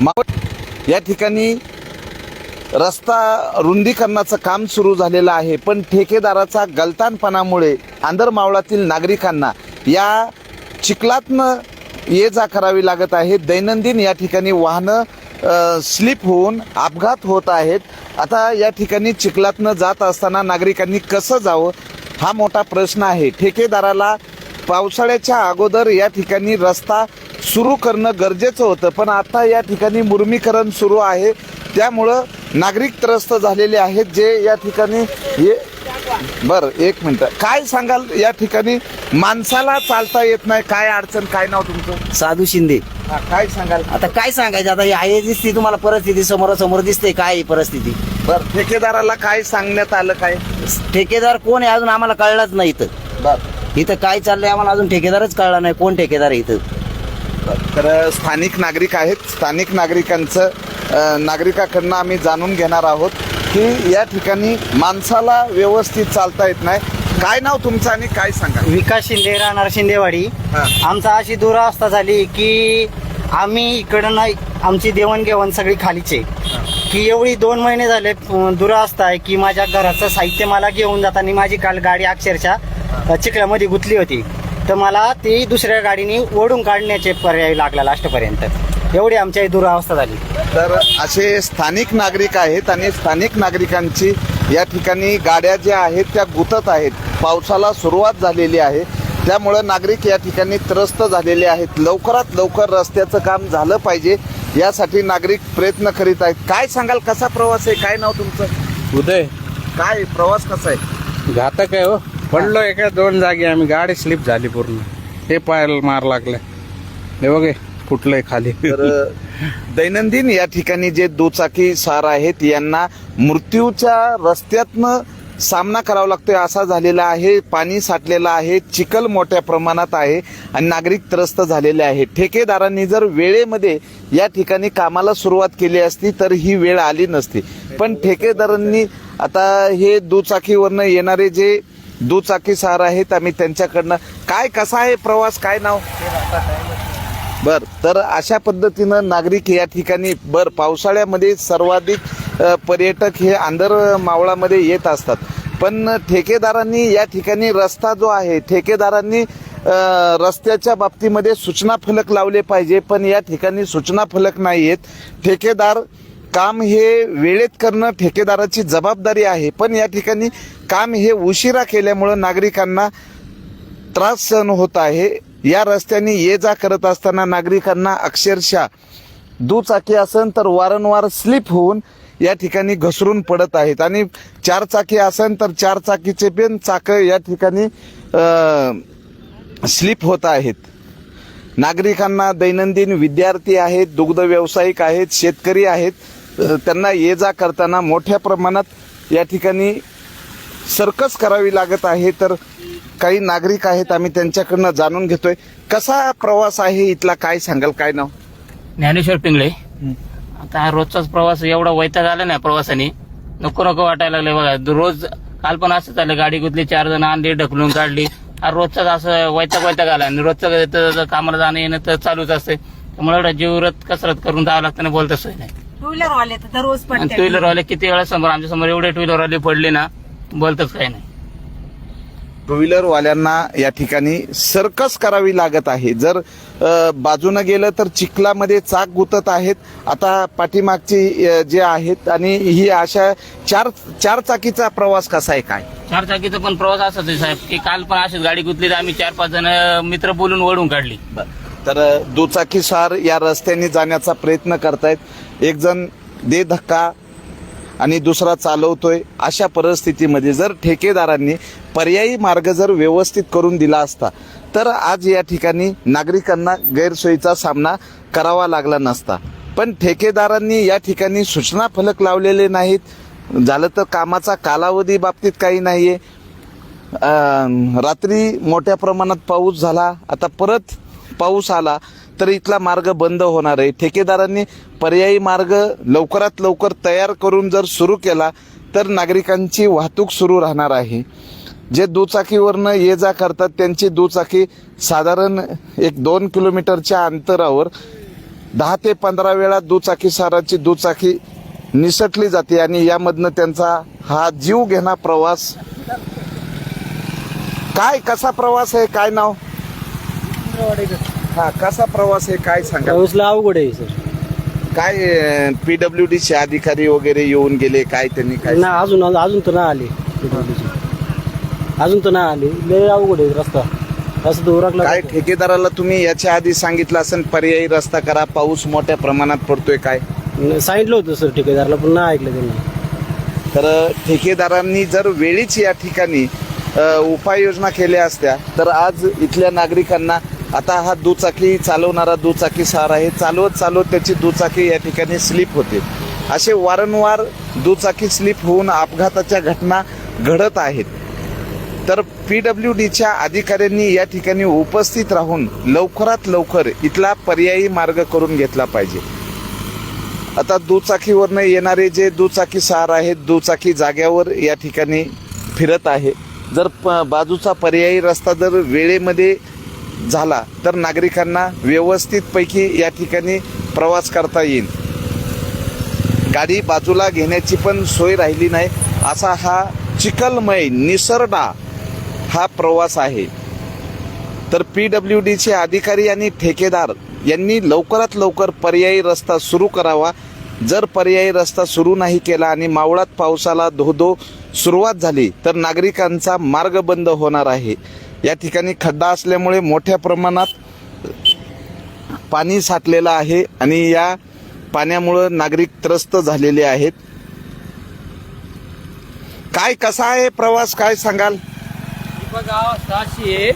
मावळ या ठिकाणी रस्ता रुंदीकरणाचं काम सुरू झालेलं आहे. पण ठेकेदाराचा गलतानपणामुळे आंधरमावळातील नागरिकांना या चिखलातनं ये जा करावी लागत आहे. दैनंदिन या ठिकाणी वाहनं स्लिप होऊन अपघात होत आहेत. आता या ठिकाणी चिखलातनं जात असताना नागरिकांनी कसं जावं हा मोठा प्रश्न आहे. ठेकेदाराला पावसाळ्याच्या अगोदर या ठिकाणी रस्ता सुरू करणं गरजेचं होतं. पण आता या ठिकाणी मुर्मीकरण सुरू आहे. त्यामुळं नागरिक त्रस्त झालेले आहेत जे या ठिकाणी हे बरं एक मिनिट. काय सांगाल या ठिकाणी? माणसाला चालता येत नाही. काय अडचण काय नाव तुमचं? साधू शिंदे. हा, काय सांगाल? आता काय सांगायचं? आता ही आहे दिसते तुम्हाला परिस्थिती. समोरासमोर दिसते काय आहे परिस्थिती? बरं ठेकेदाराला काय सांगण्यात आलं काय? ठेकेदार कोण आहे? अजून आम्हाला कळलाच नाही इथं. बरं. इथं काय चाललंय आम्हाला अजून ठेकेदारच कळला नाही. कोण ठेकेदार आहे इथं? तर स्थानिक नागरिक आहेत. स्थानिक नागरिकांचं नागरिकाकडनं आम्ही जाणून घेणार आहोत की या ठिकाणी माणसाला व्यवस्थित चालता येत नाही. काय नाव तुमचं आणि काय सांगा? विकास शिंदे राहणार शिंदेवाडी. आमचा अशी दुरावस्था झाली की आम्ही इकडं नाही आमची देवाणघेवाण सगळी खालीच की एवढी दोन महिने झाले दुरावस्था आहे की माझ्या घराचं साहित्य मला घेऊन जाताना माझी काल गाडी अक्षरशः चिखल्यामध्ये गुंतली होती. तर मला ती दुसऱ्या गाडीने ओढून काढण्याचे पर्याय लागला लास्टपर्यंत. एवढी आमच्या ही दुरावस्था झाली. तर असे स्थानिक नागरिक आहेत आणि स्थानिक नागरिकांची या ठिकाणी गाड्या ज्या आहेत त्या गुतत आहेत. पावसाला सुरुवात झालेली आहे. त्यामुळं नागरिक या ठिकाणी त्रस्त झालेले आहेत. लवकरात लवकर रस्त्याचं काम झालं पाहिजे यासाठी नागरिक प्रयत्न करीत आहेत. काय सांगाल कसा प्रवास आहे? काय नाव तुमचं? उदय. काय प्रवास कसा आहे? घातक आहे हो. पडलो एका दोन जागी आम्ही गाडी स्लिप झाली पूर्ण. हे पायाला मार लागले. हे बघे फुटलंय खाली. तर दैनंदिन या ठिकाणी जे दुचाकी सार आहेत यांना मृत्यूच्या रस्त्यातनं सामना करावा लागतोय असा झालेला आहे. पाणी साठलेलं आहे चिखल मोठ्या प्रमाणात आहे आणि नागरिक त्रस्त झालेले आहेत ठेकेदारांनी जर वेळेमध्ये या ठिकाणी कामाला सुरुवात केली असती तर ही वेळ आली नसती. पण ठेकेदारांनी आता हे दुचाकीवरनं येणारे जे दुचाकी सार आहेत आम्ही त्यांच्याकडनं काय कसा आहे प्रवास? काय नाव? बर तर अशा पद्धतीनं नागरिक या ठिकाणी बर पावसाळ्यामध्ये सर्वाधिक पर्यटक हे आंधर मावळामध्ये येत असतात. पण ठेकेदारांनी या ठिकाणी रस्ता जो आहे ठेकेदारांनी रस्त्याच्या बाबतीमध्ये सूचना फलक लावले पाहिजे पण या ठिकाणी सूचना फलक नाही आहेत ठेकेदार काम हे वेळेत करणं ठेकेदाराची जबाबदारी आहे. पण या ठिकाणी काम हे उशिरा केल्यामुळं नागरिकांना त्रास सहन होत आहे. या रस्त्याने ये जा करत असताना नागरिकांना अक्षरशः दुचाकी असन तर वारंवार स्लिप होऊन या ठिकाणी घसरून पडत आहेत. आणि चार चाकी असन तर चार चाकीचे पण चाक या ठिकाणी स्लिप होत आहेत. नागरिकांना दैनंदिन विद्यार्थी आहेत दुग्ध व्यावसायिक आहेत शेतकरी आहेत. त्यांना ये जा करताना मोठ्या प्रमाणात या ठिकाणी सर्कस करावी लागत आहे तर काही नागरिक आहेत आम्ही त्यांच्याकडनं जाणून घेतोय. कसा प्रवास आहे इथला? काय सांगाल? काय नाव? ज्ञानेश्वर पिंगळे. आता हा रोजचाच प्रवास एवढा वैताग आला ना प्रवासाने. नको नको वाटायला लागले बघा. रोज काल पण असं झालं गाडी गुतली चार जण आणली ढकलून काढली. हा रोजचाच असं वैताग वैताग आला. आणि रोजचं कामाला जाणं येणं तर चालूच असते त्यामुळे एवढा जीवरत कसरत करून जावं लागतं ना बोलता सोय नाही. टू व्हीलर वाले तर दररोज आणि पडते. टू व्हीलर वाले किती वेळा समोर आमच्यासमोर एवढे टू व्हीलर वाले पडले ना बोलतच काही नाही. टू व्हीलर वाल्यांना या ठिकाणी सर्कस करावी लागत आहे. जर अ, बाजूनं गेलं तर चिखलामध्ये चाक गुतत आहेत. आता पाठीमागची अ, जे आहेत आणि ही अशा चार चार चाकीचा प्रवास कसा आहे काय? चार चाकीचा पण प्रवास असाच आहे साहेब. की काल पण अशीच गाडी गुतली तर आम्ही चार पाच जण मित्र बोलून ओढून काढली. तर दुचाकी सार या रस्त्याने जाण्याचा प्रयत्न करतायत. एक जण दे धक्का आणि दुसरा चालवतोय अशा परिस्थितीमध्ये जर ठेकेदारांनी पर्यायी मार्ग जर व्यवस्थित करून दिला असता तर आज या ठिकाणी नागरिकांना गैरसोयीचा सामना करावा लागला नसता. पण ठेकेदारांनी या ठिकाणी सूचना फलक लावलेले नाहीत. झालं तर कामाचा कालावधी बाबतीत काही नाहीये. आहे रात्री मोठ्या प्रमाणात पाऊस झाला आता परत पाऊस आला तर इथला मार्ग बंद होणार आहे. ठेकेदारांनी पर्यायी मार्ग लवकरात लवकर तयार करून जर सुरू केला तर नागरिकांची वाहतूक सुरू राहणार आहे. जे दुचाकीवरनं ये जा करतात त्यांची दुचाकी साधारण एक दोन किलोमीटरच्या अंतरावर दहा ते पंधरा वेळा दुचाकी साराची दुचाकी निसटली जाते आणि यामधनं त्यांचा हा जीव घेणा प्रवास. काय कसा प्रवास आहे? काय नाव? हा कसा प्रवास आहे? काय सांगा प्रवेशला अवघड आहे सर. काय पीडब्ल्यू डी चे अधिकारी वगैरे येऊन गेले? काय त्यांनी काय ना अजून अजून तर नाही आले अजून तर नाही आले. लय अवघड आहे रस्ता. असं तो उरकला काय ठेकेदाराला तुम्ही याच्या आधी सांगितलं असेल पर्यायी रस्ता करा पाऊस मोठ्या प्रमाणात पडतोय काय? सांगितलं होतं सर ठेकेदारला पण नाही ऐकलं त्यांनी. तर ठेकेदारांनी जर वेळीच या ठिकाणी उपाययोजना केल्या असत्या तर आज इथल्या नागरिकांना आता हा दुचाकी चालवणारा दुचाकी सार आहे. चालवत चालवत त्याची दुचाकी या ठिकाणी स्लिप होते. असे वारंवार दुचाकी स्लिप होऊन अपघाताच्या घटना घडत आहेत. तर पी डब्ल्यू डीच्या अधिकाऱ्यांनी या ठिकाणी उपस्थित राहून लवकरात लवकर इथला पर्यायी मार्ग करून घेतला पाहिजे. आता दुचाकीवरनं येणारे जे दुचाकी सार आहेत दुचाकी जाग्यावर या ठिकाणी फिरत आहे. जर प बाजूचा पर्यायी रस्ता जर वेळेमध्ये झाला तर नागरिकांना व्यवस्थितपैकी या ठिकाणी प्रवास करता येईल. गाडी बाजूला घेण्याची पण सोय राहिली नाही. असा हा चिखलमय निसरडा हा प्रवास आहे. तर पी डब्ल्यू डीचे अधिकारी आणि ठेकेदार यांनी लवकरात लवकर पर्यायी रस्ता सुरू करावा. जर पर्यायी रस्ता सुरू नाही केला आणि मावळात पावसाला धोधो सुरुवात झाली तर नागरिकांचा मार्ग बंद होणार आहे. या ठिकाणी खड्डा असल्यामुळे मोठ्या प्रमाणात पाणी साठलेलं आहे आणि या पाण्यामुळं नागरिक त्रस्त झालेले आहेत. काय कसा आहे प्रवास? काय सांगाल? बघा अशी आहे.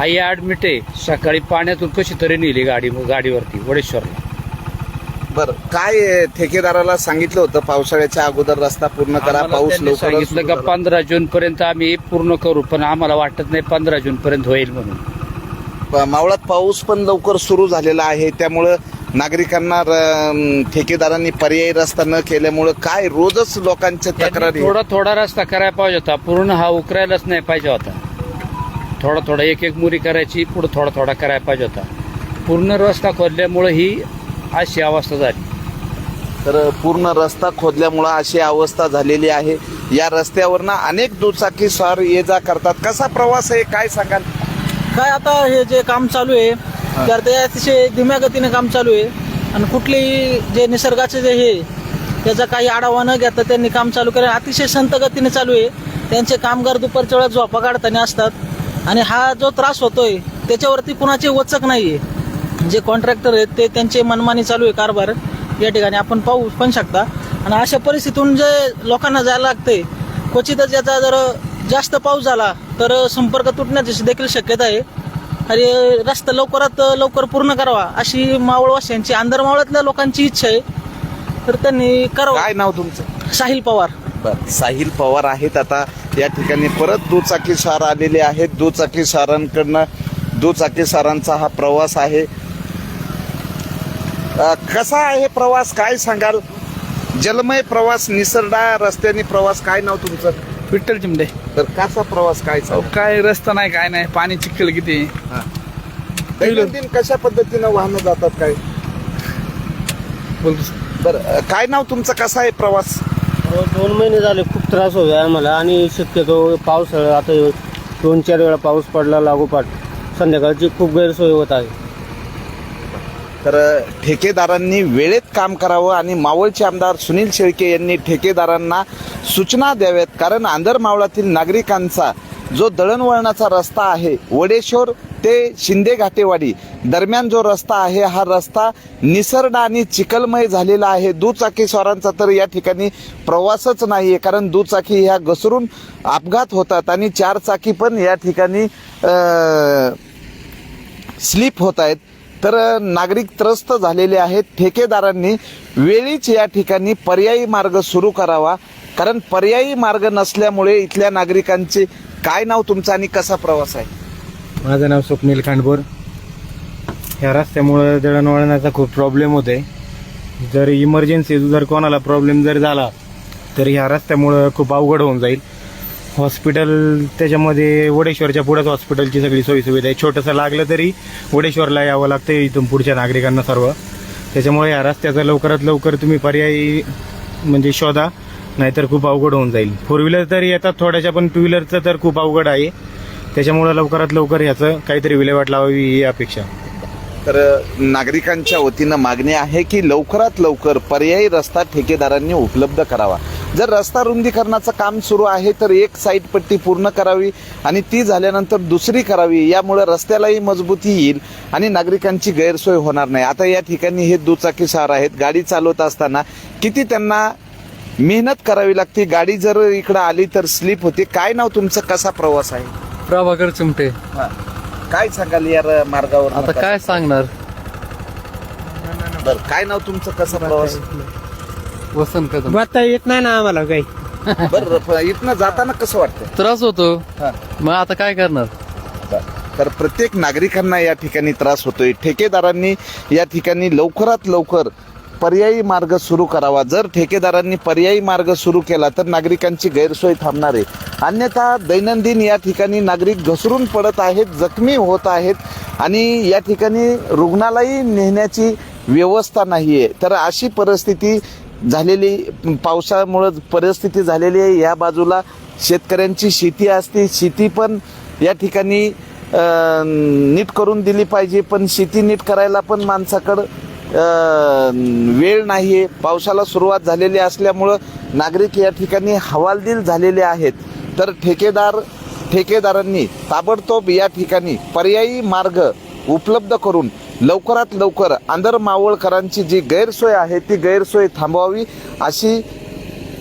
आई ऍडमिट आहे सकाळी पाण्यातून कशी तरी नेली गाडी गाडीवरती वडेश्वरला. बर काय ठेकेदाराला सांगितलं होतं? पावसाळ्याच्या अगोदर रस्ता पूर्ण करा आम्हाला पाऊस त्यांनी सांगितलं का पंधरा जून पर्यंत आम्ही पूर्ण करू पण आम्हाला वाटत नाही पंधरा जून पर्यंत होईल म्हणून. मावळात पाऊस पण लवकर सुरू झालेला आहे त्यामुळं नागरिकांना अं, ठेकेदारांनी पर्यायी रस्ता न केल्यामुळं काय रोजच लोकांच्या त्यांनी तक्रारी थोडा थोडा रस्ता करायला पाहिजे होता पूर्ण हा उकरायलाच नाही पाहिजे होता. थोडा थोडा एक एक मुरी करायची पुढे थोडा थोडा करायला पाहिजे होता. पूर्ण रस्ता खोदल्यामुळे ही अशी अवस्था झाली. तर पूर्ण रस्ता खोदल्यामुळं अशी अवस्था झालेली आहे. या रस्त्यावरनं अनेक दुचाकी स्वार ये जा करतात. कसा प्रवास आहे काय सांगाल? काय आता हे जे काम चालू आहे तर ते अतिशय धीम्या गतीने काम चालू आहे. आणि कुठलीही जे निसर्गाचे जे हे त्याचा काही आढावा न घेता त्यांनी काम चालू केलं. अतिशय संत गतीने चालू आहे. त्यांचे कामगार दुपारच्या वेळात झोपा काढताना असतात. आणि हा जो त्रास होतोय त्याच्यावरती कुणाचे वचक नाहीये. जे कॉन्ट्रॅक्टर आहेत ते त्यांचे मनमानी चालू आहे कारभार. या ठिकाणी आपण पाहू पण शकता. आणि अशा परिस्थितीतून जे लोकांना जायला लागते क्वचितच याचा जर जास्त पाऊस झाला तर संपर्क तुटण्याची देखील शक्यता आहे. आणि रस्ता लवकरात लवकर पूर्ण करावा अशी मावळवासियांची आंधरमावळातल्या लोकांची इच्छा आहे. तर त्यांनी करावं. काय नाव तुमचं? साहिल पवार. बर साहिल पवार आहेत आता. या ठिकाणी परत दुचाकी सार आलेले आहेत. दुचाकी सारांकडनं दुचाकी सारांचा हा प्रवास आहे. कसा आहे प्रवास? काय सांगाल? जलमय प्रवास निसरडा रस्त्याने प्रवास काय नाव तुमचं? विठ्ठल चिमडे. तर कसा प्रवास काय अहो, सांगाल? काय रस्ता नाही काय नाही पाणी चिखल किती. दैनंदिन कशा पद्धतीनं वाहनं जातात काय? बोलतो. बर काय नाव तुमचं? कसा आहे प्रवास? दोन महिने झाले खूप त्रास होतोय आम्हाला. आणि शक्यतो पावसाळा आता दोन चार वेळा पाऊस पडला लागोपाठ. संध्याकाळची खूप गैरसोय होत आहे. तर ठेकेदारांनी वेळेत काम करावं आणि मावळचे आमदार सुनील शेळके यांनी ठेकेदारांना सूचना द्याव्यात. कारण आंधर मावळातील नागरिकांचा जो दळणवळणाचा रस्ता आहे वडेश्वर ते शिंदे घाटेवाडी दरम्यान जो रस्ता आहे हा रस्ता निसरडा आणि चिखलमय झालेला आहे. दुचाकीस्वारांचा तर या ठिकाणी प्रवासच नाही आहे कारण दुचाकी ह्या घसरून अपघात होतात आणि चार चाकी पण या ठिकाणी स्लिप होत आहेत. तर नागरिक त्रस्त झालेले आहेत. ठेकेदारांनी वेळीच या ठिकाणी पर्यायी मार्ग सुरू करावा. कारण पर्यायी मार्ग नसल्यामुळे इथल्या नागरिकांचे काय नाव तुमचं आणि कसा प्रवास आहे? माझं नाव स्वप्नील खांडपूर ह्या रस्त्यामुळं दळणवळणाचा खूप प्रॉब्लेम होते जर इमर्जन्सी जर कोणाला प्रॉब्लेम जर झाला तर ह्या रस्त्यामुळं खूप अवघड होऊन जाईल. हॉस्पिटल त्याच्यामध्ये वडेश्वरच्या पुढेच हॉस्पिटलची सगळी सोयीसुविधा आहे. छोटंसं लागलं तरी वडेश्वरला यावं लागतं इथून पुढच्या नागरिकांना सर्व. त्याच्यामुळे या रस्त्याचा लवकरात लवकर तुम्ही पर्यायी म्हणजे शोधा नाहीतर खूप अवघड होऊन जाईल. फोर व्हीलर तरी येतात थोड्याशा पण टू व्हीलरचं तर खूप अवघड आहे. त्याच्यामुळं लवकरात लवकर याचं काहीतरी विल्हेवाट लावावी ही अपेक्षा. तर नागरिकांच्या वतीनं मागणी आहे की लवकरात लवकर पर्यायी रस्ता ठेकेदारांनी उपलब्ध करावा. जर रस्ता रुंदीकरणाचं काम सुरू आहे तर एक साईड पट्टी पूर्ण करावी आणि ती झाल्यानंतर दुसरी करावी यामुळे रस्त्यालाही मजबूती येईल आणि नागरिकांची गैरसोय होणार नाही. आता या ठिकाणी हे दुचाकी सवार आहेत. गाडी चालवत असताना किती त्यांना मेहनत करावी लागते? गाडी जर इकडं आली तर स्लिप होते. काय नाव तुमचं? कसा प्रवास आहे? प्रभाकर चिमटे. काय सांगाल या र- मार्गावर आता काय सांगणार? बरं काय नाव तुमचं? कसा प्रवास? वसंत कदम. बघता येत नाही ना आम्हाला काही. बरं प- इथनं जाताना कसं वाटतं त्रास होतो. हा. मग आता काय करणार? तर प्रत्येक नागरिकांना या ठिकाणी त्रास होतोय. ठेकेदारांनी या ठिकाणी लवकरात लवकर पर्यायी मार्ग सुरू करावा. जर ठेकेदारांनी पर्यायी मार्ग सुरू केला तर नागरिकांची गैरसोय थांबणार आहे. अन्यथा दैनंदिन या ठिकाणी नागरिक घसरून पडत आहेत जखमी होत आहेत आणि या ठिकाणी रुग्णालाही नेण्याची व्यवस्था नाही आहे तर अशी परिस्थिती झालेली पावसामुळं परिस्थिती झालेली आहे. या बाजूला शेतकऱ्यांची शेती असते. शेती पण या ठिकाणी नीट करून दिली पाहिजे. पण शेती नीट करायला पण माणसाकडं वेळ वेळ आहे पावसाला सुरुवात झालेली असल्यामुळं नागरिक या ठिकाणी हवालदिल झालेले आहेत. तर ठेकेदार ठेकेदारांनी ताबडतोब या ठिकाणी पर्यायी मार्ग उपलब्ध करून लवकरात लवकर आंधर मावळकरांची जी गैरसोय आहे ती गैरसोय थांबवावी अशी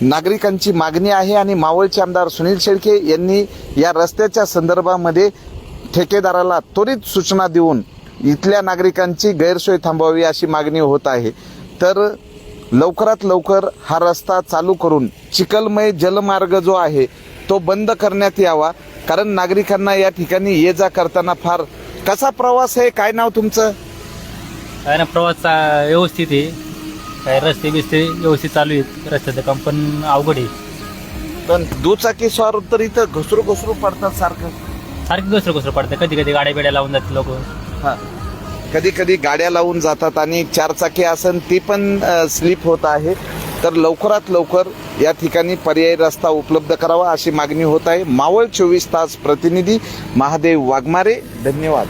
नागरिकांची मागणी आहे. आणि मावळचे आमदार सुनील शेळके यांनी या रस्त्याच्या संदर्भामध्ये ठेकेदाराला त्वरित सूचना देऊन इथल्या नागरिकांची गैरसोय थांबवावी अशी मागणी होत आहे. तर लवकरात लवकर हा रस्ता चालू करून चिखलमय जलमार्ग जो आहे तो बंद करण्यात यावा. कारण नागरिकांना या ठिकाणी ये जा करताना फार कसा प्रवास आहे? काय नाव तुमचं? काय ना प्रवास व्यवस्थित आहे. काय रस्ते बिस्ते व्यवस्थित चालू आहेत. रस्त्याचं काम पण अवघड आहे. पण दुचाकी स्वार तर इथं घसरू घसरू पडतात सारखं. सारखी घसरं घसरं पडतं कधी कधी गाड्या बिड्या लावून जाते लोक. कधी कधी गाड्या लावून जातात आणि चारचाकी आसन ती पण स्लिप होत आहे. तर लवकरात लवकर या ठिकाणी पर्यायी रस्ता उपलब्ध करावा अशी मागणी होत आहे. मावळ चोवीस तास प्रतिनिधी महादेव वाघमारे. धन्यवाद.